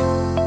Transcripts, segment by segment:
Добрий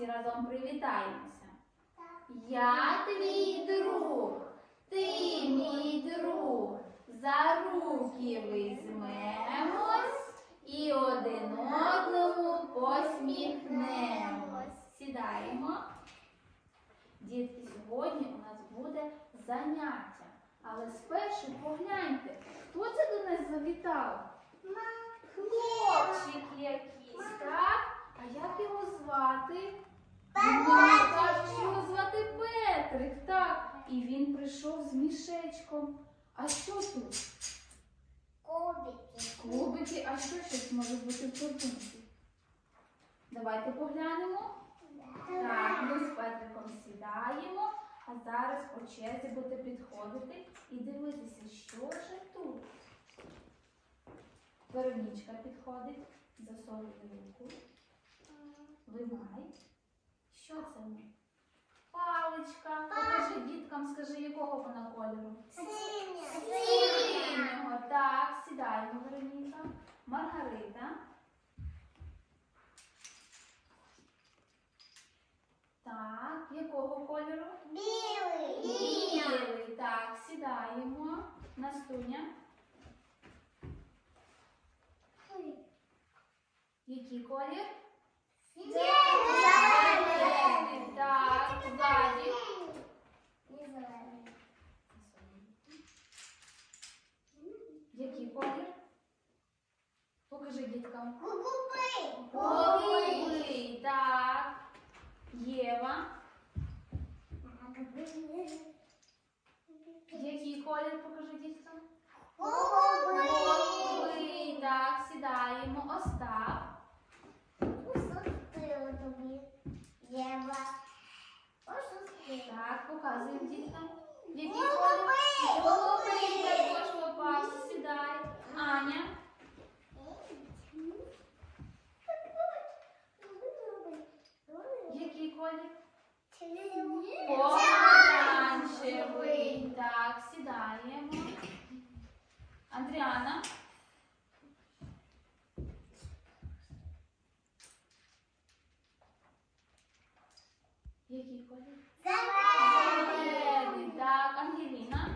всі разом привітаємося. Я твій друг, ти мій друг. За руки візьмемось і один одному посміхнемось. Сідаємо. Дітки, сьогодні у нас буде заняття. Але спершу погляньте, хто це до нас завітав? Хлопчик якийсь, так? А як його звати? Що його звати Петрик, так. І він прийшов з мішечком. А що тут? Кубики, Кубики, а що щось може бути в торбинці? Давайте поглянемо. Так, ми з Петриком сідаємо, а зараз по черзі будете підходити і дивитися, що ж тут. Веронічка підходить, засовує руку, виймай. Що це? Паличка. Покажи діткам, скажи, якого вона кольору? Синього. Так, сідаємо, Вероніка. Маргарита. Так, якого кольору? Білий. Так, сідаємо. Настуня. Який колір? Зелений. Так, Владі. Який колір? Покажи діткам. Голубий. Так. Єва. Який колір? Покажи діткам. Голубий. Так, сідаємо. Остап. Так, показуємо діткам. Який колір? Голубий. Також попався. Сідай. Аня. Який колір? Помаранчевий. Так, сідаємо. Андріана. Який колір? Зелений. Так, Ангеліна.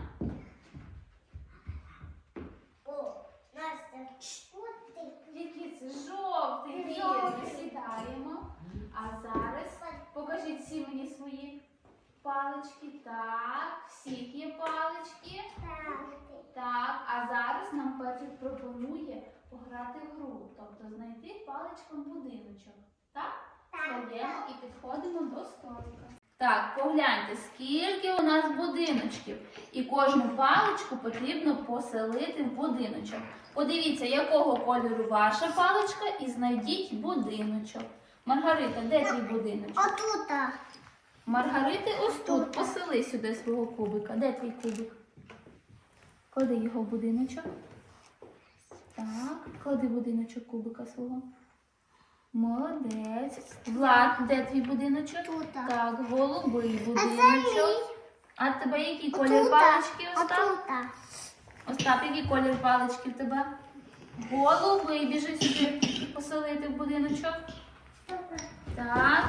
Який це жовтий. Вірно, жовтий. сідаємо. А зараз покажіть всі мені свої палички. Так, всіх є палички. Так, а зараз нам Петрик пропонує пограти в гру, тобто знайти паличком будиночок. Так? Стаємо і підходимо до столика. Так, погляньте, скільки у нас будиночків. І кожну паличку потрібно поселити в будиночок. Подивіться, якого кольору ваша паличка, і знайдіть будиночок. Маргарита, де твій будиночок? Отута. Маргарити, ось тут. Посели сюди свого кубика. Де твій кубик? Клади його в будиночок. Так, клади будиночок кубика свого. Молодець. Влад, де твій будиночок? Тута. Так, голубий будиночок. А в тебе який колір палички, Остап? Остап, який колір палички в тебе? Голубий, біжи сюди поселити в будиночок. Так.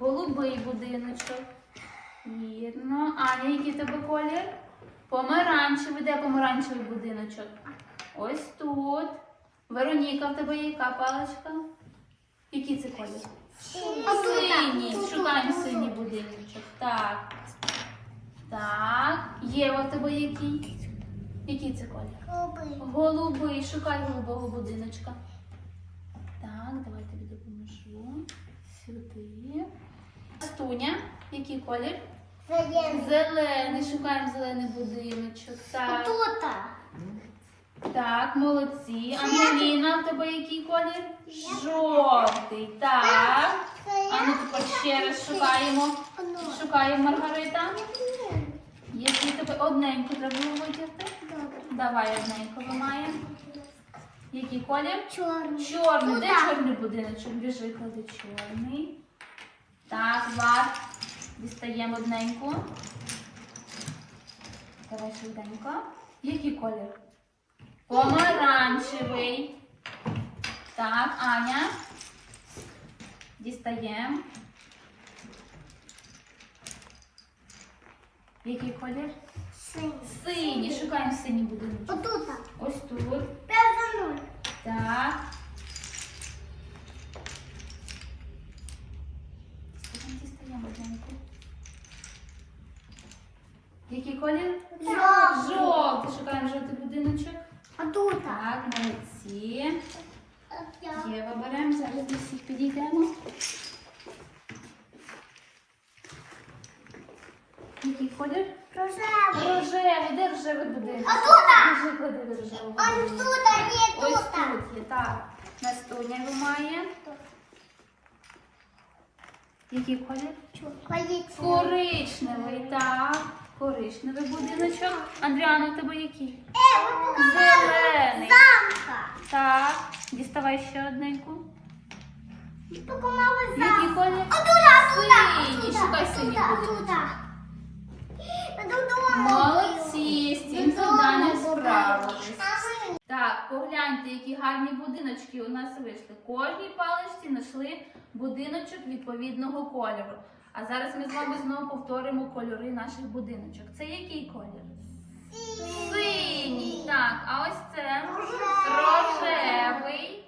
Голубий будиночок. Вірно. Аня, який в тебе колір? Помаранчевий. Де помаранчевий будиночок? Ось тут. Вероніка, в тебе яка паличка? Який це колір? Синій. Шукаємо синій будиночок. Так. Так. Єва, в тебе який? Який це колір? Голубий. Голубий, шукай голубого будиночка. Так, давай тобі допоможу. Сюди. Стуня, який колір? Зелений. Зелений, шукаємо зелений будиночок. Так, Тут. Так, молодці. Ангеліна, в тебе який колір? Жовтий. Так. А ну тепер ще раз шукаємо. Шукаємо Маргарита. Який тебе одненько треба було витягти? Давай одненько вимаємо. Який колір? Чорний. Чорний. Де чорний будиночок? Біжи, клади чорний. Так, Влад. Дістаємо одненьку. Давай швиденько. Який колір? Помаранчевий. Так, Аня. Дістаємо. Який колір? Синій. Синій. Шукаємо синій будиночок. Отут. Ось тут. П'ять за нуль. Так. Дістаємо, дістаємо одненьку. Який колір? Жовтий. Жовтий. Шукаємо жовтий будиночок. Отут. Так, молодці. Єва беремо, зараз до всіх підійдемо. Який колір? Рожевий. Рожевий, де рожевий будинок? А тут? Біжи, клади до рожевого Он будинку. тут, а не Ось тут. тут є, так. Настуня вимає. Який колір? Поліція. Коричневий, так. Коричневий будиночок. Андріана, у тебе який? Е, Зелений. замка. Так. Діставай ще одненьку. Який колір? Синій. Шукай синій будиночок. Молодці, з цим завданням справились. Так, погляньте, які гарні будиночки у нас вийшли. Кожній паличці знайшли будиночок відповідного кольору. А зараз ми з вами знову повторимо кольори наших будиночок. Це який колір? Синій. Так, а ось це рожевий,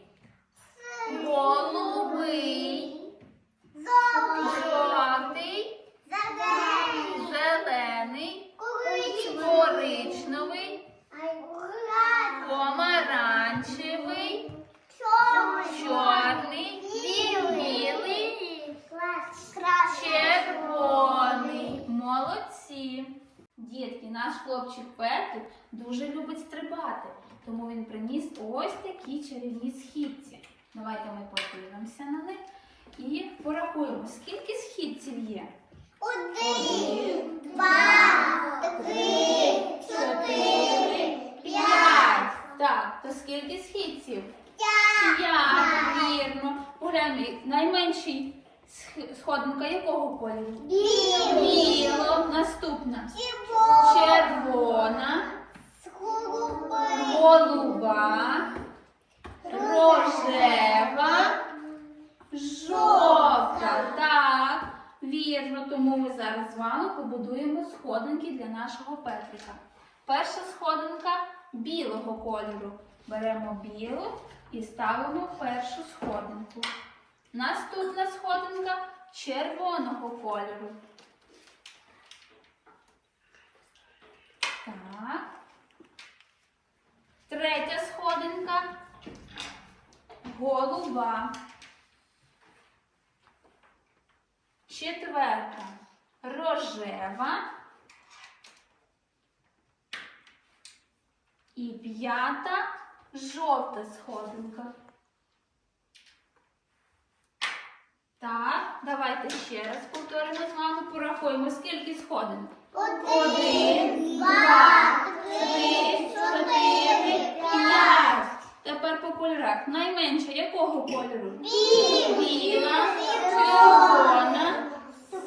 голубий, жовтий, Зелений. Коричневий. помаранчевий, Дітки, наш хлопчик Петрик дуже любить стрибати, тому він приніс ось такі чарівні східці. Давайте ми подивимося на них і порахуємо, скільки східців є. Один, два, три, чотири, п'ять. Так, то скільки східців? п'ять. П'ять, вірно. Погляньмо, найменший сходинка якого кольору? Біло. Наступна. Червона, голуба, рожева, жовта. Так, вірно, тому ми зараз з вами побудуємо сходинки для нашого Петрика. Перша сходинка білого кольору. Беремо білу і ставимо першу сходинку. Наступна сходинка червоного кольору. Так. Третя сходинка голуба. Четверта рожева. І п'ята жовта сходинка. Так, давайте ще раз повторимо з вами, порахуємо, скільки сходинок. Один, два, три, чотири, п'ять. Тепер по кольорах. Найменше якого кольору? Біла, червона,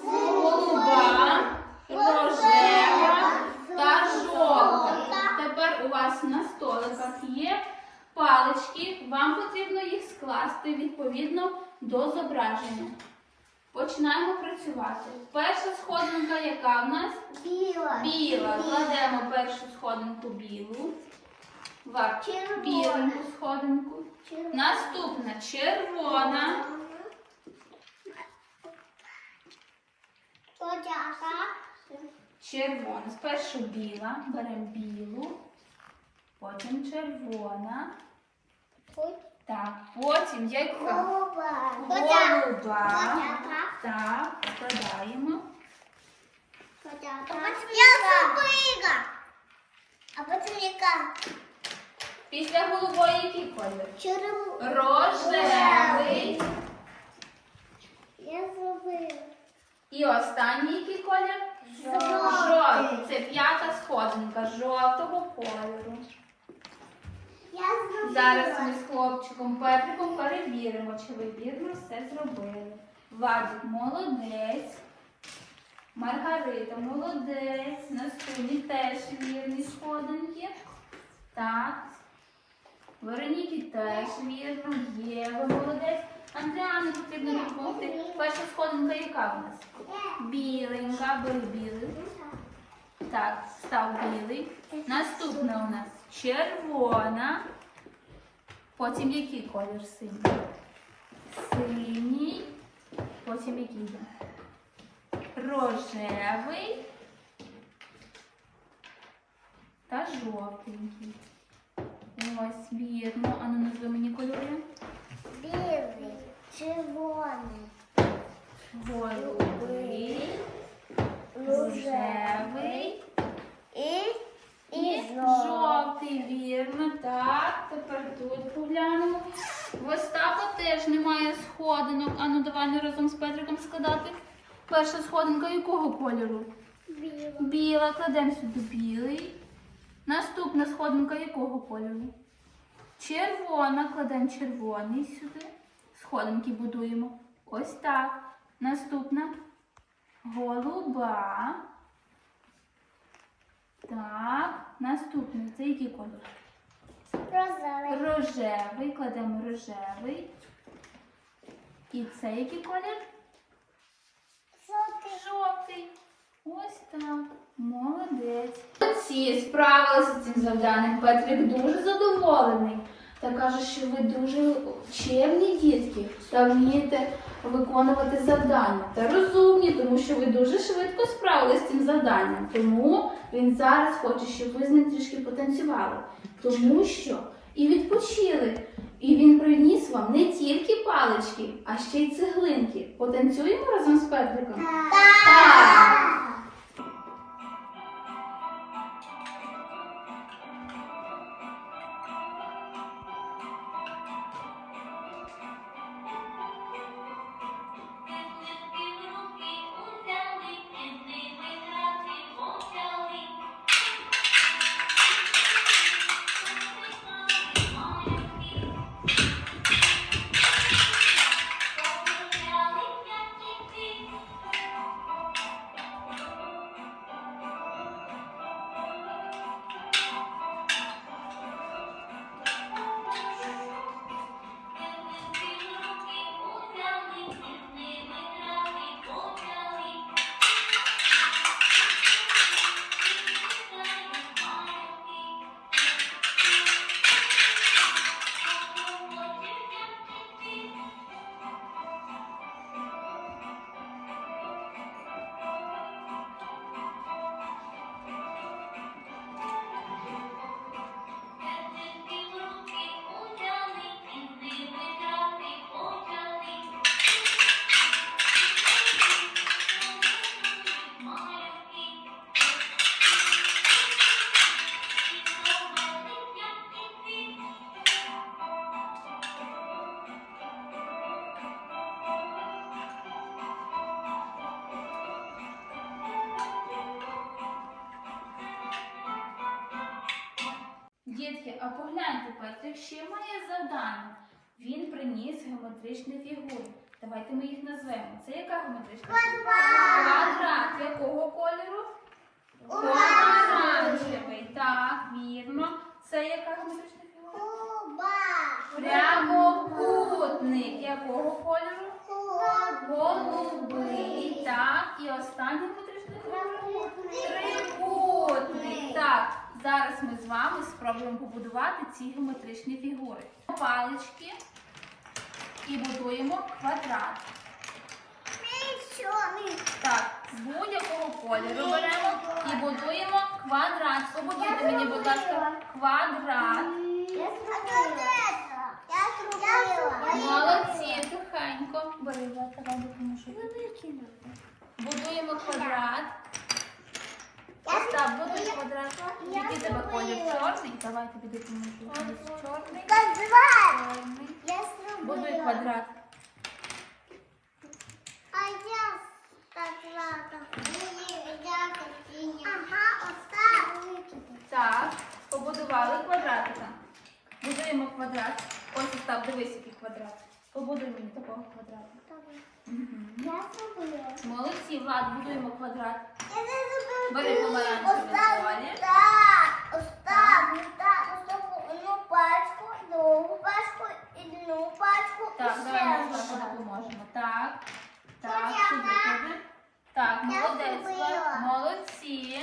голуба, рожева та жовта. Тепер у вас на столиках є палички. Вам потрібно їх скласти відповідно до зображення. Починаємо працювати. Перша сходинка, яка в нас? Біла. Біла. Кладемо першу сходинку білу. Червона. Біленьку сходинку. Наступна червона. Червона. Спершу біла. Беремо білу. потім червона. Так, потім яка? Голуба. Голуба. Так, покладаємо. Я зробила. А потім яка? Після голубої який колір? Червона. Рожевий. Я зробила. І останній який колір? Жовтий. Це п'ята сходинка жовтого кольору. Зараз ми з хлопчиком Петриком перевіримо, чи ви вірно все зробили. Вадик молодець. Маргарита молодець. Настуні теж вірні сходинки. Так. Вероніки теж вірно. Єва молодець. Андріані потрібно допомогти. Перша сходинка яка в нас? Біленька, бери білий. Так, став білий. Наступна у нас червона. Потім який колір синій? Синій. Потім який йде? Рожевий та жовтенький. Ось, вірно. Ану, назви мені кольори. Білий, червоний, Голубий, рожевий. і, І жовтий. вірно. Так, тепер тут поглянемо. В Остапа теж немає сходинок. Ану, давай ми разом з Петриком складати. Перша сходинка якого кольору? Білий. Біла. Кладемо сюди білий. Наступна сходинка якого кольору? Червона. Кладемо червоний сюди. Сходинки будуємо. Ось так. Наступна голуба. Так, наступний. Це який колір? Розовий. Рожевий. Кладемо рожевий. І це який колір? Жовтий. Жовтий. Ось так. Молодець. Ці справилися з цим завданням. Петрик дуже задоволений. Та каже, що ви дуже чемні дітки та вмієте виконувати завдання. Та розумні, тому що ви дуже швидко справилися з цим завданням. Тому він зараз хоче, щоб ви з ним трішки потанцювали. Тому що і відпочили. І він приніс вам не тільки палички, а ще й цеглинки. Потанцюємо разом з Петриком? Так. Геометричні фігури. Давайте ми їх назвемо. Це яка геометрична фігура? Квадрат. Якого кольору? Оранжевий. Так, вірно. Це яка геометрична фігура? Куба. Прямокутник. Якого кольору? Голубий. Так. І остання геометрична фігура? Трикутник. Так, зараз ми з вами спробуємо побудувати ці геометричні фігури. Палички і будуємо квадрат. Так, з будь-якого кольору беремо і будуємо квадрат. Побудуйте мені, будь ласка, квадрат. Молодці, тихенько. Бери, я тебе допоможу. Будуємо квадрат. Остап, будуй квадрат. Який тебе колір? Чорний? Давай тобі допоможу. Ось Чорний. Квадрат. Чорний. Я зробила. Будуй квадрат. А я квадрата. Ага, отак. Так, побудували квадратика. Будуємо квадрат. Ось Остап, дивись, який квадрат. Побудуй мені такого квадрата. Я зробила. Молодці, Влад, будуємо квадрат. Я не зробила. Бери помаранчевий колір. Так, остав, так, остав одну пачку, другу пачку одну пачку. Так, і давай ще ми одну допоможемо. Так. Так, Сонята. сюди. Так, Я молодець. зробила. Молодці.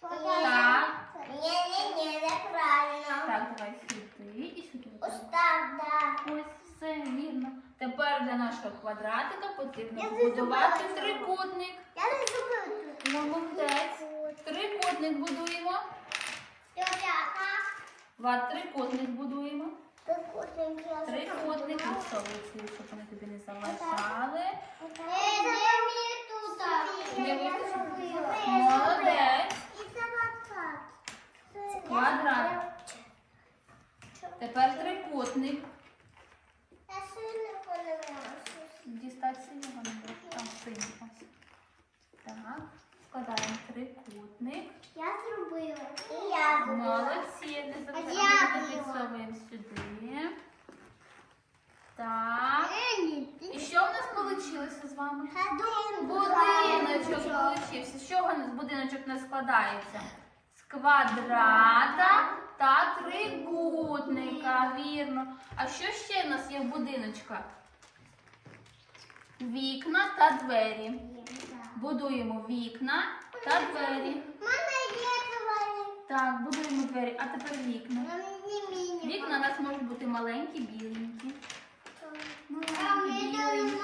Так. Ні, ні, ні, неправильно. Так, давай сюди і сюди. Остав, так. Ось все вірно. Тепер для нашого квадратика потрібно Я побудувати зробила. трикутник. Я не зробила тут. Молодець. Трикутник будуємо. Тьотяка. Трикутник будуємо. Трикутник Трикутник зробила. відсовується, щоб вони тобі не заважали. Е, де мені тут? Не Я вийшло. зробила. Молодець. І це квадрат. Квадрат. Тепер трикутник. Я сильно подивилася. Дістати синього не буде. Там синій ось. Так. Складаємо трикутник. Я зробила. І я зробила. Молодці. Не А забуваємо. я Ми була. Підсовуємо сюди. Так. Ені, І що в нас вийшло з вами? Один Будиночок получився. З чого у нас будиночок не складається? З квадрата та трикутника, вірно. А що ще в нас є в будиночках? Вікна та двері. Будуємо вікна та двері. Так, будуємо двері, а тепер вікна. Вікна у нас можуть бути маленькі, біленькі. А Маленькі, біленькі.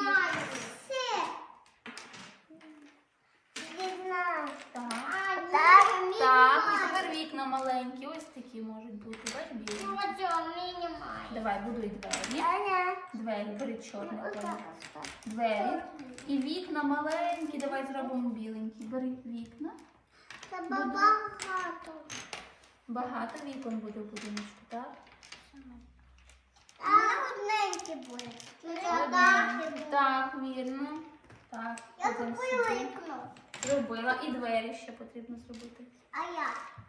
Так. Так, і тепер вікна маленькі, ось такі можуть бути. Бач, Ну, мені немає. Давай, будуй двері. Двері, бери чорний колір. Двері. І вікна маленькі, давай зробимо біленькі. Бери вікна. Це багато. Багато вікон буде в будиночку, так? А одненькі буде. Ну. Так, вірно. Так, Я купила вікно. Зробила. І двері ще потрібно зробити. А я?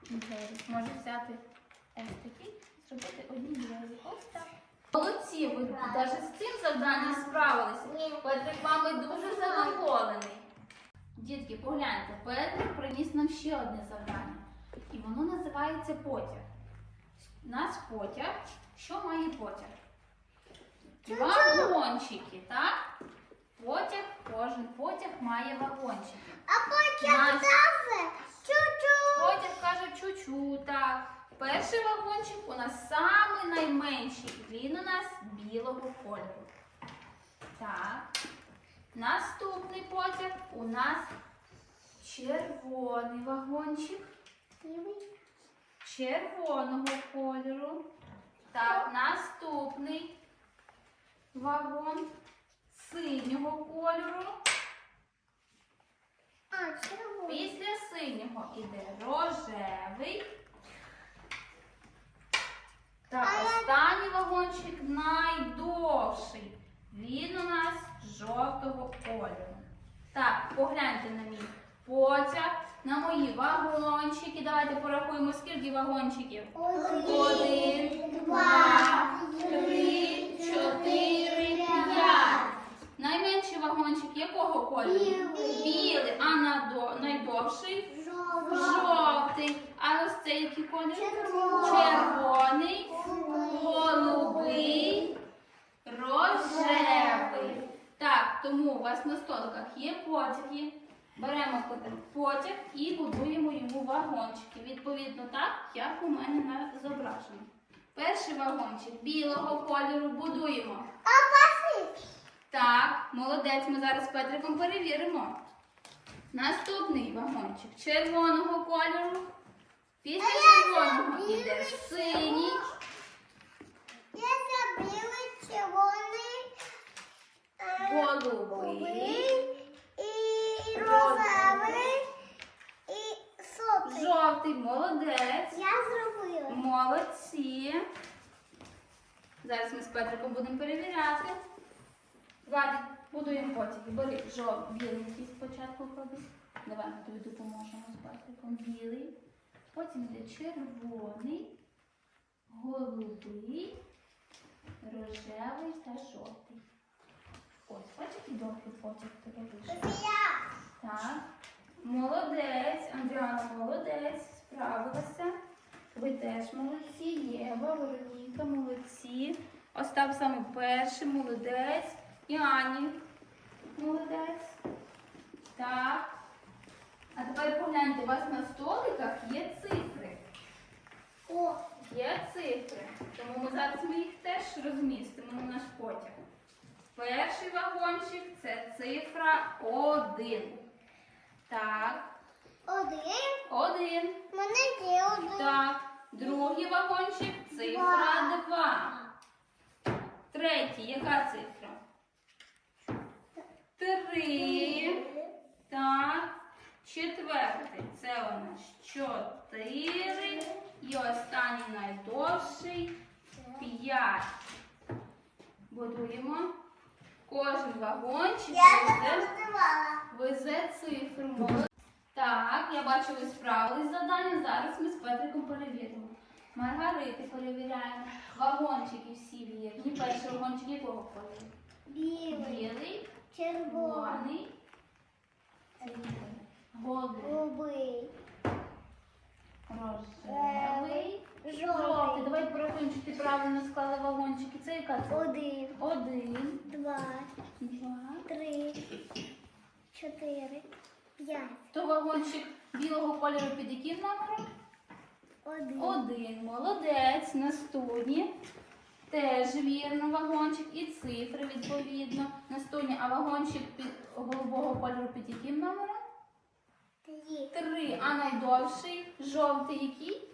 Двері. Можеш взяти ось такі, зробити одні двері. Ось так. Молодці, ви навіть з цим завданням справилися. Петрик вами дуже задоволений. Дітки, погляньте, Петрик приніс нам ще одне завдання. І воно називається потяг. У нас потяг. Що має потяг? Вагончики, так? Потяг, кожен потяг має вагончики. А потім Настя. кафе. Чу-чу. Потяг каже чу-чу, так. Перший вагончик у нас самий найменший. Він у нас білого кольору. Так. Наступний потяг у нас червоний вагончик. Червоного кольору. Так, наступний вагон синього кольору. А, червоний. Після синього іде рожевий. Та А я- останній вагончик найдовший. Він у нас жовтого кольору. Так, погляньте на мій потяг, на мої вагончики. Давайте порахуємо, скільки вагончиків. Один, два, три, чотири. Вагончик якого кольору? Білий. Білий, а надо- найдовший жовтий. А ось цей який колір? Червоний. Червоний, голубий, рожевий. Так, тому у вас на столиках є потяги. Беремо потяг і будуємо йому вагончики. Відповідно так, як у мене на зображенні. Перший вагончик білого кольору будуємо. Так, молодець, ми зараз з Петриком перевіримо. Наступний вагончик червоного кольору. Після червоного іде синій. Я забила червоний, е, Голубий. і рожевий і сотий. Жовтий, молодець. Я зробила. Молодці. Зараз ми з Петриком будемо перевіряти. Владик, будуємо потім. Бери жовтий, біленький спочатку клади. Давай ми тобі допоможемо з Петриком. Білий. Потім йде червоний, голубий, рожевий та жовтий. Ось, бачиш, який довгий потяг тебе вийшов. Так. Молодець, Андріана, молодець, справилася. Ви теж молодці, Єва, Вероніка, молодці. Остап саме перший, молодець. І Ані, молодець. Так. А тепер погляньте, у вас на столиках є цифри. О, Є цифри. Тому ми зараз ми їх теж розмістимо на наш потяг. Перший вагончик це цифра 1. Так, один. один. Мене є один. Так. Другий вагончик цифра 2. Третій, яка цифра? Три. Так. Четвертий. Це у нас чотири. І останній найдовший п'ять. Будуємо. Кожен вагончик везе, везе цифру. Так, я бачу, ви справились з заданням. Зараз ми з Петриком перевіримо. Маргарити перевіряємо. Вагончики всі вірні. Перший вагончик якого кольору? Білий. Білий, Червоний. голубий, рожевий, жовтий. Жовтий. Давай порахуємо, чи ти правильно склали вагончики. Це яка це? Один. Один, Два. два. Три. Чотири. П'ять. То вагончик білого кольору під яким номером? Один. Один. Молодець. Наступні. Теж вірно вагончик і цифри відповідно. Наступні, а вагончик під голубого кольору під яким номером? Три. Три. А найдовший жовтий який?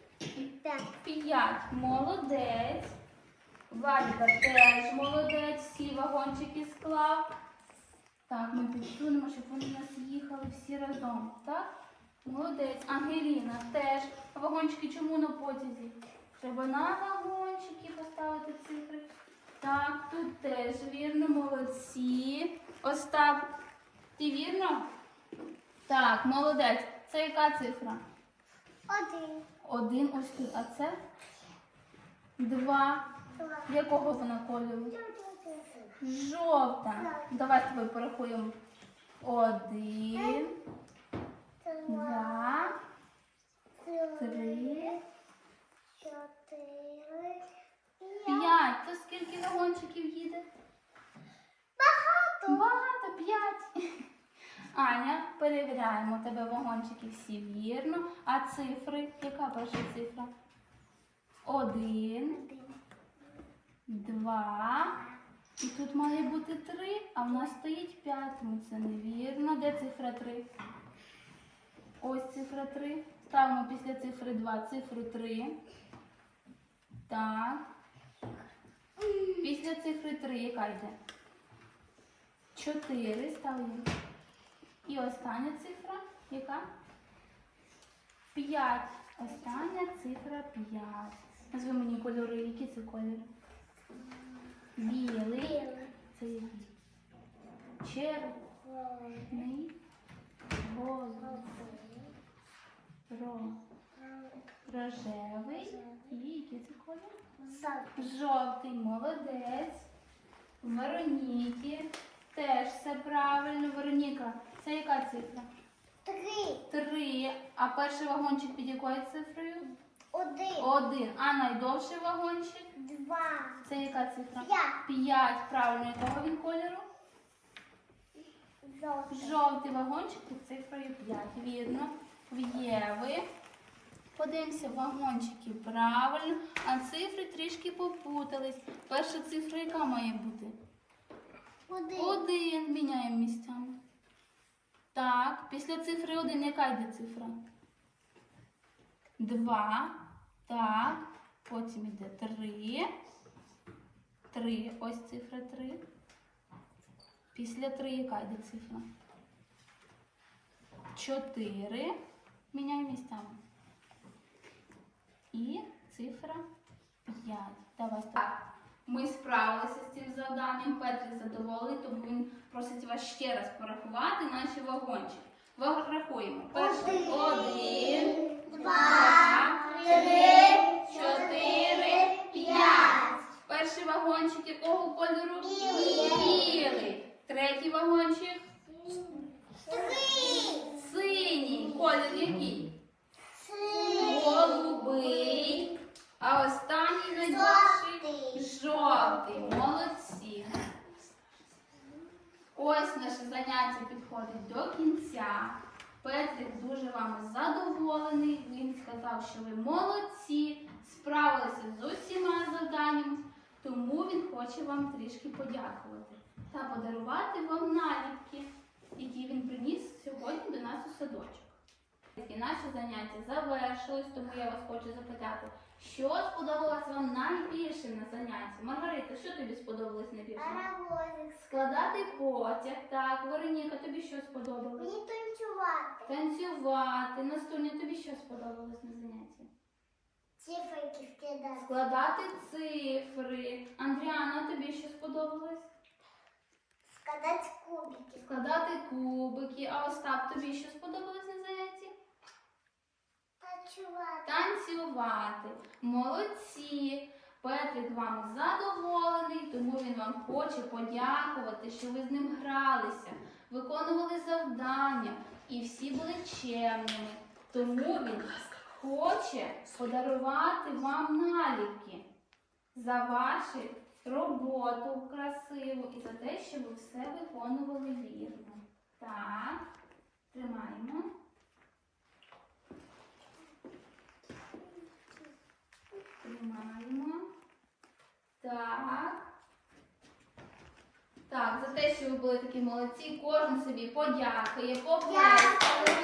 П'ять. П'ять. Молодець. Валька теж молодець. Всі вагончики склав. Так, ми підсунемо, щоб вони у нас їхали всі разом. Так? Молодець. Ангеліна теж. А вагончики чому на потязі? Треба на вагончики поставити цифри. Так, тут теж вірно, молодці. Остап, ти вірно? Так, молодець. Це яка цифра? Один. Один ось тут, а це два. Два. Якого вона кольору? Жовта. Давай з тобою порахуємо. Один, два, три, Чотири. П'ять. П'ять. То скільки вагончиків їде? Багато. Багато, п'ять. Аня, перевіряємо тебе вагончики всі вірно. А цифри? Яка перша цифра? Один. Два. І тут має бути три, а в нас стоїть п'ять, тому це невірно. Де цифра три? Ось цифра три. Ставимо після цифри два цифру три. Так. Після цифри три яка йде? 4 ставимо. І остання цифра яка? П'ять. Остання цифра п'ять. Назви мені кольори. Які це кольори? Білий. Білий. Це який? Червоний. Голубий. Ро. Рожевий. І який це колір? Жовтий. Молодець. Вероніки. Теж все правильно. Вероніка, це яка цифра? Три. Три. А перший вагончик під якою цифрою? Один. Один. А найдовший вагончик? Два. Це яка цифра? П'ять. П'ять. Правильно. Якого він кольору? Жовтий. Жовтий вагончик під цифрою 5. Вірно. В Єви. Подивимося, вагончики правильно, а цифри трішки попутались. Перша цифра яка має бути? Один. Один міняємо місцями. Так, після цифри один яка йде цифра? Два. Так. Потім йде три. Три. Ось цифра три. Після три яка йде цифра? Чотири. Міняємо місцями. І цифра 5. Давай так. Ми справилися з цим завданням. Петрик задоволений, тому він просить вас ще раз порахувати наші вагончики. Ва- Рахуємо. Перший один, два, три, чотири, п'ять. Перший вагончик якого кольору? Білий. Третій вагончик синій. Колір який? Голубий. А останній найдовший Жовтий. жовтий. Молодці. Ось наше заняття підходить до кінця. Петрик дуже вами задоволений. Він сказав, що ви молодці, справилися з усіма завданнями, тому він хоче вам трішки подякувати та подарувати вам наліпки, які він приніс сьогодні до нас у садочок. І наше заняття завершилось, тому я вас хочу запитати, що сподобалось вам найбільше на занятті? Маргарита, що тобі сподобалось найбільше? Паровозик. Складати потяг, так, Вероніка, тобі що сподобалось? Мені танцювати. Танцювати, Настуня, тобі що сподобалось на занятті? Циферки скидати. Складати цифри. Андріана, тобі що сподобалось? Складати кубики. Складати кубики. А Остап, тобі що сподобалось на занятті? Танцювати. Молодці. Петрик вам задоволений, тому він вам хоче подякувати, що ви з ним гралися, виконували завдання і всі були чемними. Тому він хоче подарувати вам наліпки за вашу роботу красиву і за те, що ви все виконували вірно. Так. Тримаємо. Так. Так, за те, що ви були такі молодці, кожен собі подякує, поплескає.